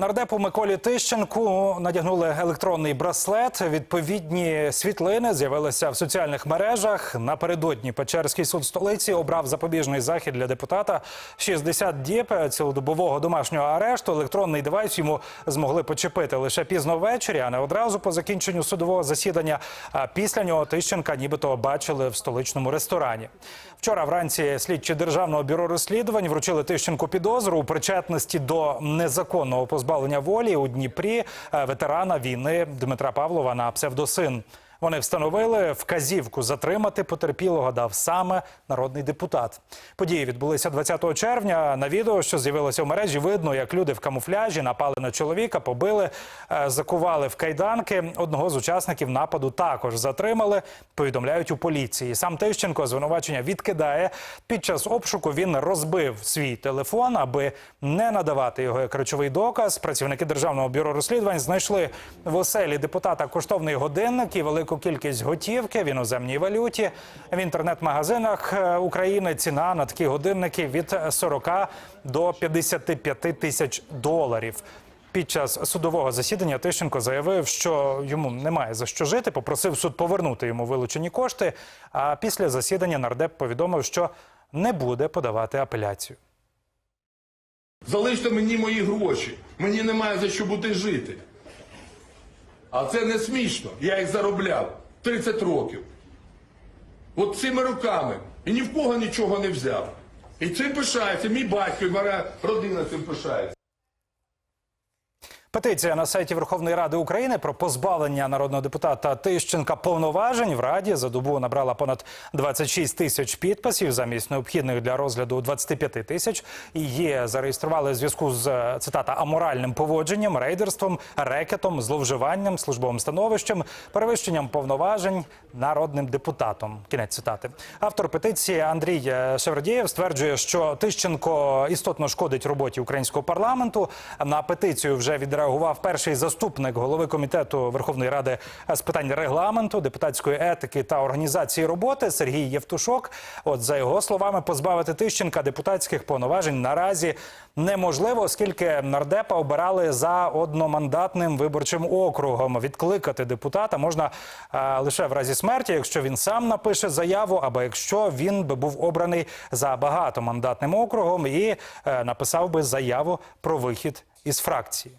Нардепу Миколі Тищенку надягнули електронний браслет. Відповідні світлини з'явилися в соціальних мережах. Напередодні Печерський суд столиці обрав запобіжний захід для депутата 60 діб цілодобового домашнього арешту. Електронний девайс йому змогли почепити лише пізно ввечері, а не одразу по закінченню судового засідання. А після нього Тищенка нібито бачили в столичному ресторані. Вчора вранці слідчі державного бюро розслідувань вручили Тищенку підозру у причетності до незаконного позбавлення волі у Дніпрі е, ветерана війни Дмитра Павлова на псевдосин. Вони встановили вказівку затримати потерпілого дав саме народний депутат. Події відбулися 20 червня. На відео, що з'явилося в мережі, видно, як люди в камуфляжі напали на чоловіка, побили, е, закували в кайданки. Одного з учасників нападу також затримали. Повідомляють у поліції. Сам Тищенко звинувачення відкидає. Під час обшуку він розбив свій телефон, аби не надавати його як речовий доказ. Працівники державного бюро розслідувань знайшли в оселі депутата коштовний годинник і велику кількість готівки в іноземній валюті. В інтернет-магазинах е, України ціна на такі годинники від 40 до 55 тисяч доларів. Під час судового засідання Тищенко заявив, що йому немає за що жити. Попросив суд повернути йому вилучені кошти. А після засідання нардеп повідомив, що не буде подавати апеляцію. Залиште мені мої гроші. Мені немає за що бути жити. А це не смішно. Я їх заробляв 30 років. От цими руками. І ні в кого нічого не взяв. І цим пишається. Мій батько і моя родина цим пишається. Петиція на сайті Верховної Ради України про позбавлення народного депутата Тищенка повноважень в Раді за добу набрала понад 26 тисяч підписів замість необхідних для розгляду 25 тисяч. Її зареєстрували в зв'язку з цитата аморальним поводженням, рейдерством, рекетом, зловживанням, службовим становищем, перевищенням повноважень народним депутатом. Кінець цитати. Автор петиції Андрій е, стверджує, що Тищенко істотно шкодить роботі українського парламенту. На петицію вже відреагував перший заступник голови комітету Верховної Ради з питань регламенту, депутатської етики та організації роботи Сергій Євтушок. От за його словами, позбавити Тищенка депутатських повноважень наразі неможливо, оскільки нардепа обирали за одномандатним виборчим округом. Відкликати депутата можна е, лише в разі смерті, якщо він сам напише заяву, або якщо він би був обраний за багатомандатним округом і е, написав би заяву про вихід із фракції.